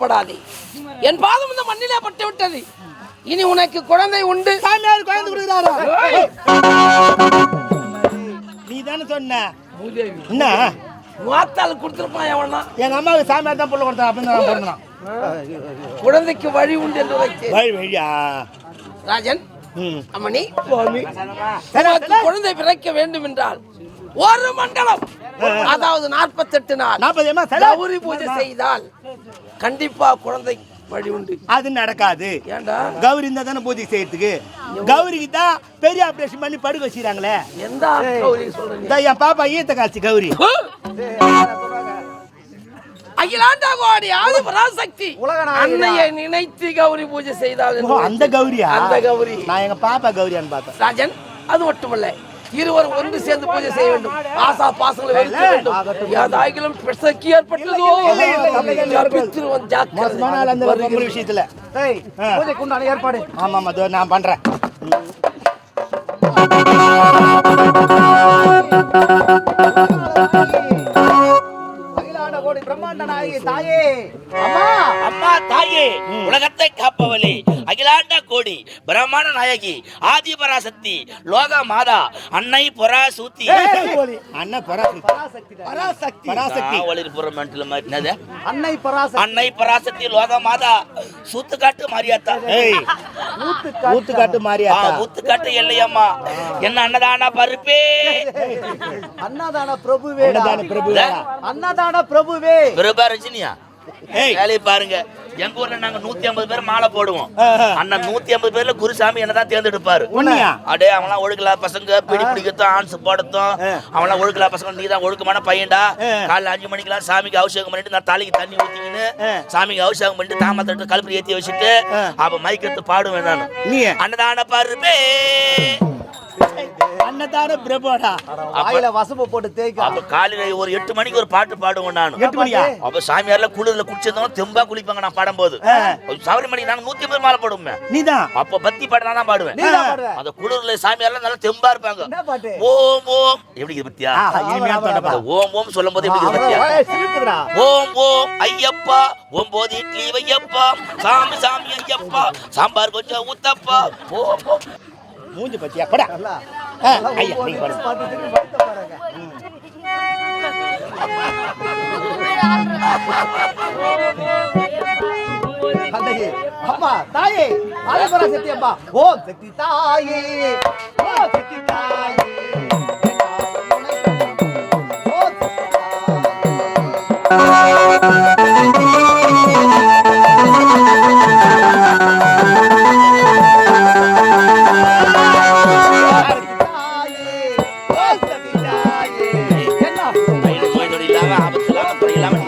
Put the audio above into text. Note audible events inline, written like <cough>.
படாதே. என் பாதம் இந்த மண்ணிலே பட்டு விட்டது. இனி உனக்கு குழந்தை உண்டு. சாமியார் குழந்தை கொடுக்குறாரா நீ தானே சொன்ன. என்ன? வாத்தாள் கொடுத்துருப்பான் எவனா எங்க அம்மாவுக்கு சாமியார் தான் புள்ள கொடுத்தா அப்படின்னு பிறந்தான் குழந்தைக்கு வழி உண்டு என்று வழி வழியா? ராஜன் அம்மணி குழந்தை பிறக்க வேண்டும் என்றால் ஒரு மண்டலம். <laughs> அதாவது நாற்பத்தெட்டு நாள் நாற்பது பூஜை செய்தால் கண்டிப்பா குழந்தை வழி உண்டு. அது நடக்காது. ஏண்டா? கௌரி இருந்தா தானே பூஜை செய்யறதுக்கு? கௌரிக்கு தான் பெரிய ஆபரேஷன் பண்ணி படுக்க வச்சுக்கிறாங்களே எந்த கௌரி சொல்றீங்க? என் பாப்பா ஈத்த காட்சி கௌரி. அகிலாண்டா கோடி ஆதி பராசக்தி அன்னையை நினைத்து கௌரி பூஜை செய்தால் அந்த கௌரியா? அந்த கௌரி. நான் எங்க பாப்பா கௌரியான்னு பார்த்தேன். ராஜன் அது மட்டுமல்ல. இருவரும் ஒன்று சேர்ந்து பூஜை செய்ய வேண்டும். ஆசா பாசங்களை வெறுக்க வேண்டும். யாதாகிலும் பிரசக்கி ஏற்பட்டதோ. ஆள் அந்த ஜாக்கிரதை விஷயத்துல. டேய் ஆ. பூஜைக்கு உண்டான ஏற்பாடு. ஆமா ஆமா நான் பண்றேன். பிரம்மாண்ட நாயகி தாயே. அம்மா அம்மா தாயே உலகத்தை காப்பவளே. அகிலாண்ட கோடி பிரம்மாண்ட நாயகி ஆதிபராசக்தி லோக மாதா அன்னை பராசூத்தி. அண்ணன் பராசக்தி. பராசக்தி பராசக்தி. ஒளிர்புறம் மென்டல் மாதிரி அன்னை பராசக்தி. அன்னை பராசக்தி லோக மாதா சூத்துக்காட்டு மாரியாத்தா. ஊத்துக்காட்டு மாரியாத்தா. ஊத்துக்காட்டு எல்லையம்மா. என்ன அன்னதான பருப்பே? அன்னதான பிரபுவே அன்னதான பிரபுவே. அன்னதான பிரபுவே. பிரபா ரஜினியா ஏய். வேலையை பாருங்க. எங்க ஊர்ல நாங்க நூத்தி ஐம்பது பேர் மாலை போடுவோம். அண்ணன் நூத்தி ஐம்பது பேர்ல குருசாமி என்னதான் தேர்ந்தெடுப்பாரு அடே அவன்லாம் ஒழுக்கலா பசங்க பிடி பிடிக்கத்தும் ஆன்ஸ் போடத்தும் ஆ. அவன்லாம் ஒழுக்கலா பசங்க நீ தான் ஒழுக்கமான பையன்டா. காலைல அஞ்சு மணிக்கெல்லாம் சாமிக்கு அபிஷேகம் பண்ணிட்டு நான் தலைக்கு தண்ணி ஊத்திக்கின்னு. சாமிக்கு அபிஷேகம் பண்ணிட்டு தாமத்தை கழுப்பு ஏத்தி வச்சுட்டு. அப்ப மைக் எடுத்து பாடுவேன் நான் அன்னதான பருப்பே அன்னதான பிரபுடா. வாயில வசம்பு போட்டு தேய்க்க. அப்ப காலையில ஒரு எட்டு மணிக்கு ஒரு பாட்டு பாடுவேன் நான் எட்டு மணியா? அப்ப சாமியார்ல குளிர்ல குடிச்சிருந்தோம் தெம்பா குளிப்பாங்க நான் பாடும்போது. ஆ. சபரி மணிக்கு நாங்க நூத்தி ஐம்பது மாலை போடுவோம் நீதான்? அப்ப பத்தி பாட்டு நான் தான் பாடுவேன். அந்த குளிர்ல சாமியார்லாம் நல்லா தெம்பா இருப்பாங்க. என்ன பாட்டு? ஓம் ஓம். எப்படி இருக்கு பத்தியா? ஓம் ஓம் சொல்லும் போது எப்படி பத்தியா. ஓம் ஓம். ஐயப்பா. ஒன்பது இட்லி வையப்பா. சாமி சாமி ஐயப்பா. சாம்பார் கொஞ்சம் ஊத்தப்பா. ஓம் ஓம். மூஞ்சி பத்தியா? படா. ஐயா நீங்க பாருங்க. அம்மா தாயே ஆதிபரா சக்தி அம்மா சக்தி தாயே ஓம் சக்தி தாயே ஓம் சக்தி தாயே. என்ன? தொழிலாம ஆபத்து இல்லாம துறை இல்லாம நீ